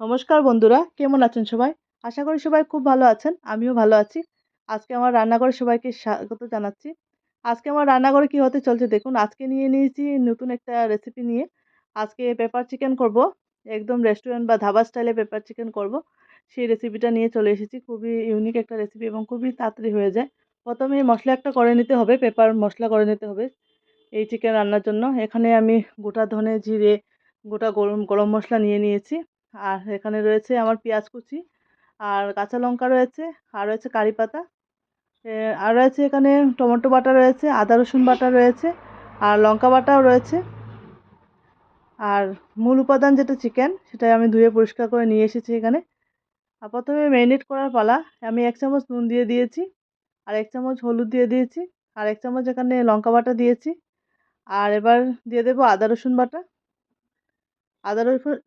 নমস্কার বন্ধুরা, কেমন আছেন সবাই? আশা করি সবাই খুব ভালো আছেন, আমিও ভালো আছি। আজকে আমার রান্নাঘরে সবাইকে স্বাগত জানাচ্ছি। আজকে আমার রান্নাঘরে কি হতে চলছে দেখুন, আজকে নিয়ে নিয়েছি নতুন একটা রেসিপি নিয়ে। আজকে পেপার চিকেন করব, একদম রেস্টুরেন্ট বা ধাবা স্টাইলে পেপার চিকেন করব। সেই রেসিপিটা নিয়ে চলে এসেছি, খুবই ইউনিক একটা রেসিপি এবং খুবই তাড়াতাড়ি হয়ে যায়। প্রথমে মশলা একটা করে নিতে হবে পেপার মশলা করে নিতে হবে এই চিকেন রান্নার জন্য। এখানে আমি গোটা ধনে, জিরে, গোটা গরম গরম মশলা নিয়ে নিয়েছি। আর এখানে রয়েছে আমার পেঁয়াজ কুচি আর কাঁচা লঙ্কা রয়েছে আর রয়েছে কারি পাতা। আর রয়েছে এখানে টমেটো বাটা রয়েছে, আদা রসুন বাটা রয়েছে আর লঙ্কা বাটাও রয়েছে। আর মূল উপাদান যেটা চিকেন সেটা আমি ধুয়ে পরিষ্কার করে নিয়ে এসেছি এখানে। আর প্রথমে ম্যারিনেট করার পালা, আমি এক চামচ নুন দিয়ে দিয়েছি, আর এক চামচ হলুদ দিয়ে দিয়েছি, আর এক চামচ এখানে লঙ্কা বাটা দিয়েছি। আর এবার দিয়ে দেবো আদা রসুন বাটা। আদা,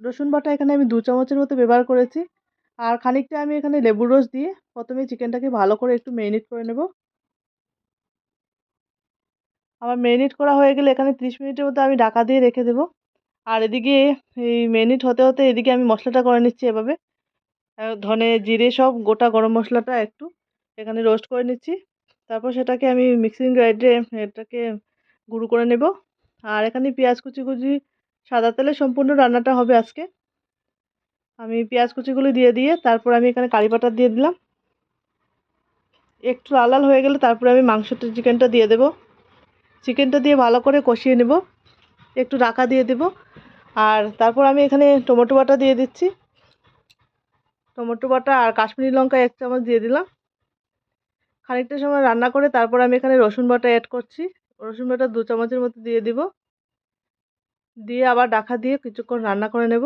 রসুন বাটা এখানে আমি দু চামচের মতো ব্যবহার করেছি। আর খানিকটা আমি এখানে লেবুর রস দিয়ে প্রথমে চিকেনটাকে ভালো করে একটু মেরিনেট করে নেব। আমার মেরিনেট করা হয়ে গেলে এখানে ত্রিশ মিনিটের মতো আমি ঢাকা দিয়ে রেখে দেবো। আর এদিকে এই মেরিনেট হতে হতে এদিকে আমি মশলাটা করে নিচ্ছি এভাবে। ধনে, জিরে সব গোটা গরম মশলাটা একটু এখানে রোস্ট করে নিচ্ছি। তারপর সেটাকে আমি মিক্সিং গ্রাইন্ডে এটাকে গুঁড়ো করে নেব। আর এখানে পেঁয়াজ কুচি কুচি সাদা তেলে সম্পূর্ণ রান্নাটা হবে আজকে। আমি পেঁয়াজ কুচিগুলি দিয়ে দিয়ে তারপর আমি এখানে কারি পাতা দিয়ে দিলাম। একটু লাল লাল হয়ে গেলে তারপরে আমি মাংসটা, চিকেনটা দিয়ে দেব। চিকেনটা দিয়ে ভালো করে কষিয়ে নেব। একটু রাখা দিয়ে দেব। আর তারপর আমি এখানে টমেটো বাটা দিয়ে দিচ্ছি। টমেটো বাটা আর কাশ্মীরি লঙ্কা এক চামচ দিয়ে দিলাম। খানিকটা সময় রান্না করে তারপর আমি এখানে রসুন বাটা অ্যাড করছি। রসুন বাটা দু চামচের মতো দিয়ে দিব। দিয়ে আবার ডাকা দিয়ে কিছুক্ষণ রান্না করে নেব।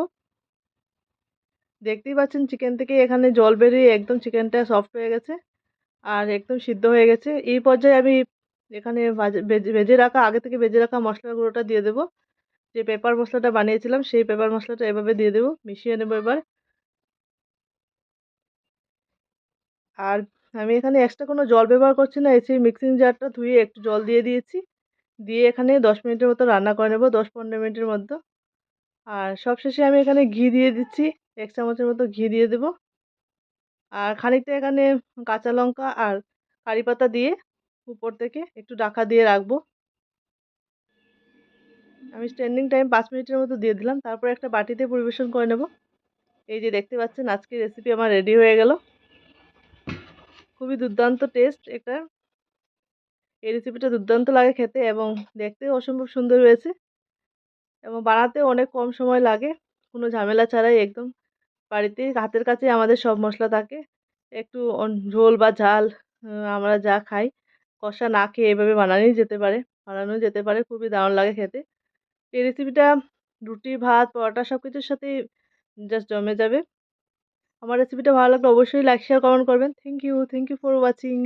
দেখতেই পাচ্ছেন চিকেন থেকে এখানে জল বেরিয়ে একদম চিকেনটা সফট হয়ে গেছে আর একদম সিদ্ধ হয়ে গেছে। এই পর্যায়ে আমি এখানে ভেজে রাখা, আগে থেকে ভেজে রাখা মশলার গুঁড়োটা দিয়ে দেবো। যে পেপার মশলাটা বানিয়েছিলাম সেই পেপার মশলাটা এভাবে দিয়ে দেবো, মিশিয়ে নেব এবার। আর আমি এখানে এক্সট্রা কোনো জল ব্যবহার করছি না এসে মিক্সিং জারটা ধুয়ে একটু জল দিয়ে দিয়েছি। দিয়ে এখানে দশ মিনিটের মতো রান্না করে নেব, দশ পনেরো মিনিটের মধ্যে। আর সবশেষে আমি এখানে ঘি দিয়ে দিচ্ছি, এক চামচের মতো ঘি দিয়ে দেবো। আর খানিকটা এখানে কাঁচা লঙ্কা আর কারি পাতা দিয়ে উপর থেকে একটু ডাকা দিয়ে রাখব। আমি স্ট্যান্ডিং টাইম পাঁচ মিনিটের মতো দিয়ে দিলাম, তারপর একটা বাটিতে পরিবেশন করে নেব। এই যে দেখতে পাচ্ছেন আজকে রেসিপি আমার রেডি হয়ে গেল। খুবই দুর্দান্ত টেস্ট এটা এই রেসিপিটা দুর্দান্ত লাগে খেতে এবং দেখতেও অসম্ভব সুন্দর হয়েছে। এবং বানাতেও অনেক কম সময় লাগে। কোনো ঝামেলা ছাড়াই একদম বাড়িতে হাতের কাছে আমাদের সব মশলা থাকে। একটু ঝোল বা ঝাল আমরা যা খাই, কষা না খেয়ে এভাবে বানানোই যেতে পারে বানানো যেতে পারে, খুবই দারুণ লাগে খেতে। এই রেসিপিটা রুটি, ভাত, পরোটা সব কিছুর সাথেই জাস্ট জমে যাবে। আমার রেসিপিটা ভালো লাগলে অবশ্যই লাইক শেয়ার কমেন্ট করবেন। Thank you thank you for watching